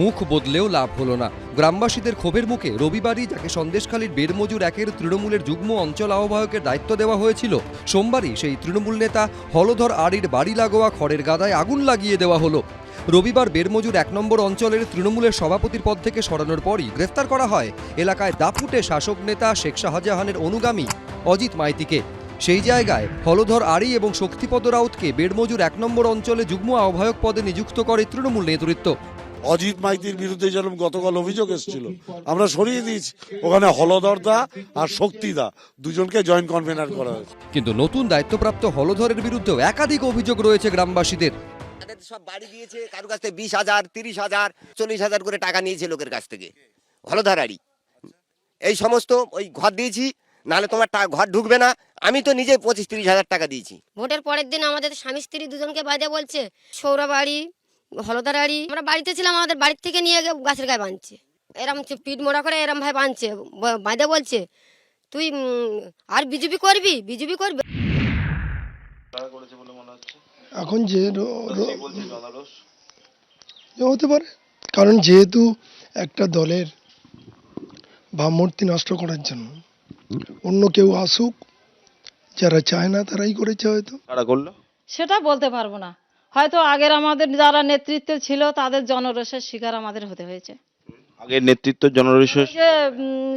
মুখ বদলেও লাভ হলো না। গ্রামবাসীদের ক্ষোভের মুখে রবিবারই যাকে সন্দেশখালীর বেড়মজুর একের তৃণমূলের যুগ্ম অঞ্চল আহ্বায়কের দায়িত্ব দেওয়া হয়েছিল, সোমবারই সেই তৃণমূল নেতা হলধর আড়ির বাড়ি লাগোয়া খড়ের গাদায় আগুন লাগিয়ে দেওয়া হলো। রবিবার বেরমজুর এক নম্বর অঞ্চলের তৃণমূলের সভাপতির পদ থেকে সরানোর পরই গ্রেফতার করা হয়। এলাকায় দাপুটে শাসক নেতা শেখ শাহজাহানের অনুগামী অজিত মাইতিকে। সেই জায়গায় হলধর আড়ি এবং শক্তিপদ রাউতকে বেড়মজুর এক নম্বর অঞ্চলে যুগ্ম আহ্বায়ক পদে নিযুক্ত করে তৃণমূল নেতৃত্ব। অজিত মাইতির বিরুদ্ধে যেরকম গতকাল অভিযোগ এসেছিল আমরা সরিয়ে দিয়েছি। ওখানে হলদরদা আর শক্তিদা দুজনকে জয়েন্ট কনভেনার করা হয়েছে। কিন্তু নতুন দায়িত্বপ্রাপ্ত হলধরের বিরুদ্ধেও একাধিক অভিযোগ রয়েছে গ্রামবাসীদের। তাদের সব বাড়ি দিয়েছে কারও কাছ থেকে বিশ হাজার তিরিশ হাজার চল্লিশ হাজার করে টাকা নিয়েছে লোকের কাছ থেকে। হলধারারি এই সমস্ত ওই ঘর দিয়েছি নাহলে তোমার ঘর ঢুকবে না। আমি তো নিজে পঁচিশ তিরিশ হাজার টাকা দিয়েছি। ভোটের পরের দিন আমাদের স্বামী স্ত্রী দুজনকে বাজে বলছে সৌরা বাড়ি হলদার বাড়ি আমরা বাড়িতে ছিলাম আমাদের বাড়ির থেকে নিয়ে গিয়ে গাছের গায়ে বাঁধছে। এরম পিঠ মোড়া করে এরম ভাই বাঁধছে বাঁধে বলছে তুই আর বিজেপি করবি? বিজেপি করবি? এখন যে হতে পারে। কারণ যেহেতু একটা দলের ভাবমূর্তি নষ্ট করার জন্য অন্য কেউ আসুক যারা চায় না তারাই করেছে হয়তো। সেটা বলতে পারব না। হয়তো আগের আমাদের যারা নেতৃত্বে ছিল তাদের জনরসের শিকার আমাদের হতে হয়েছে। আগের নেতৃত্ব জনরসের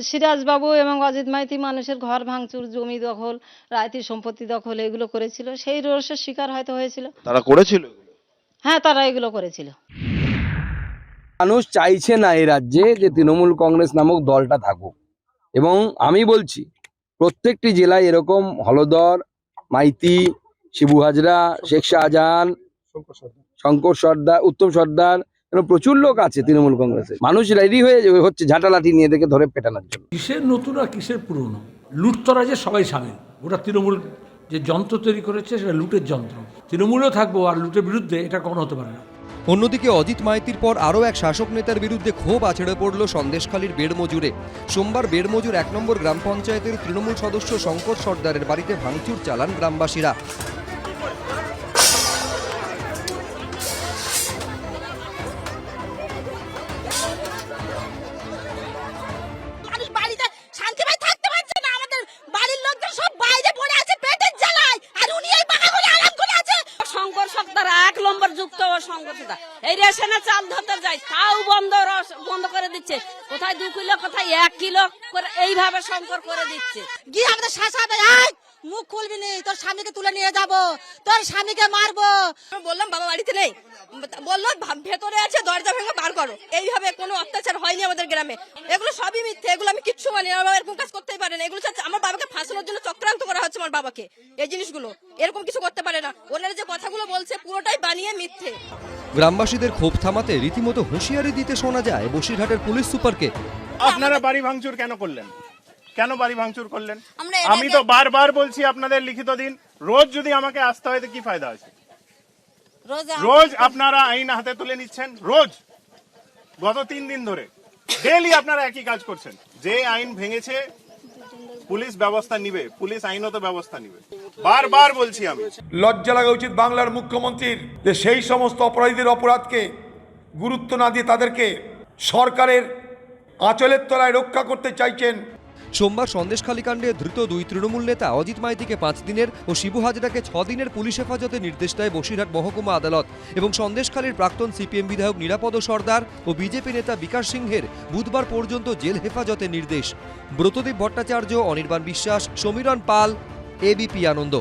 সিরাজবাবু এবং অজিত মাইতি মানুষের ঘর ভাঙচুর জমি দখল রায়তির সম্পত্তি দখল এগুলো করেছিল। সেই রসের শিকার হয়তো হয়েছিল। তারা করেছিল হ্যাঁ তারা এগুলো করেছিল। মানুষ চাইছে না এই রাজ্যে যে তৃণমূল কংগ্রেস নামক দলটা থাকুক। এবং আমি বলছি প্রত্যেকটি জেলায় এরকম হলদর মাইতি শিবু হাজরা শেখ শাহজাহান শঙ্কর সর্দার। উত্তম সর্দার এরকম প্রচুর লোক আছে তৃণমূল কংগ্রেসে। মানুষ রেডি হয়ে হচ্ছে ঝাঁটা লাঠি নিয়ে দেখে ধরে পেটানোর জন্য। কিসের নতুন আর কিসের পুরনো? লুটতরাজে সবাই সামিল। ওটা তৃণমূল যে যন্ত্র তৈরি করেছে সেটা লুটের যন্ত্র। তৃণমূলও থাকব আর লুটের বিরুদ্ধে এটা কখনো হতে পারে না। অন্যদিকে অজিত মাইতির পর আরও এক শাসক নেতার বিরুদ্ধে ক্ষোভ আছড়ে পড়ল সন্দেশখালীর বেড়মজুরে। সোমবার বেড়মজুর এক নম্বর গ্রাম পঞ্চায়েতের তৃণমূল সদস্য শঙ্কর সর্দারের বাড়িতে ভাঙচুর চালান গ্রামবাসীরা। এই রেশনে চাল ধরতে যায় তাও বন্ধ রস- বন্ধ করে দিচ্ছে। কোথায় দু কিলো কোথায় এক কিলো করে এইভাবে শঙ্কর করে দিচ্ছে। গিয়ে আমাদের শাসাবে মুখ খুলবি নি তোর স্বামীকে তুলে নিয়ে যাব তোর স্বামীকে মারবো। বললাম বাবা বাড়িতে নেই। বলল ভেতরে আছে দরজা ভেঙে বার করো। এইভাবে কোনো অত্যাচার হয়নি আমাদের গ্রামে। এগুলো সবই মিথ্যে এগুলো আমি কিচ্ছু মানি আমার বাবা এরকম কাজ করতেই পারে না। এগুলো আমার বাবাকে ফাঁসানোর জন্য চক্রান্ত করা হচ্ছে আমার বাবাকে এই জিনিসগুলো। এরকম কিছু করতে পারে না। ওনারা যে কথাগুলো বলছে পুরোটাই বানিয়ে মিথ্যে। গ্রামবাসীদের ক্ষোভ থামাতে রীতিমতো হুঁশিয়ারি দিতে শোনা যায় বসিরহাটের পুলিশ সুপারকে। আপনারা বাড়ি ভাঙচুর কেন করলেন? কেন বাড়ি ভাঙচুর করলেন? আমি তো বারবার বলছি আপনাদের লিখিত দিন। রোজ যদি আমাকে আসতে হয় তো কি ফায়দা আছে? রোজ রোজ আপনারা আইন হাতে তুলে নিচ্ছেন রোজ। গত তিন দিন ধরে। ডেলি আপনারা একই কাজ করছেন। যে আইন ভেঙেছে পুলিশ ব্যবস্থা নিবে পুলিশ আইনত ব্যবস্থা নিবে। বারবার বলছি আমি। লজ্জা লাগা উচিত বাংলার মুখ্যমন্ত্রীর যে সেই সমস্ত অপরাধীদের অপরাধকে গুরুত্ব না দিয়ে তাদেরকে সরকারের আঁচলের তলায় রক্ষা করতে চাইছেন। সোমবার সন্দেশখালী কাণ্ডে ধৃত দুই তৃণমূল নেতা অজিত মাইতিকে পাঁচ দিনের ও শিবু হাজরাকে ছ দিনের পুলিশ হেফাজতে নির্দেশ দেয় বসিরহাট মহকুমা আদালত এবং সন্দেশখালীর প্রাক্তন সিপিএম বিধায়ক নিরাপদ সর্দার ও বিজেপি নেতা বিকাশ সিংহের বুধবার পর্যন্ত জেল হেফাজতে নির্দেশ। ব্রতদীপ ভট্টাচার্য অনির্বাণ বিশ্বাস সমীরণ পাল এবিপি আনন্দ।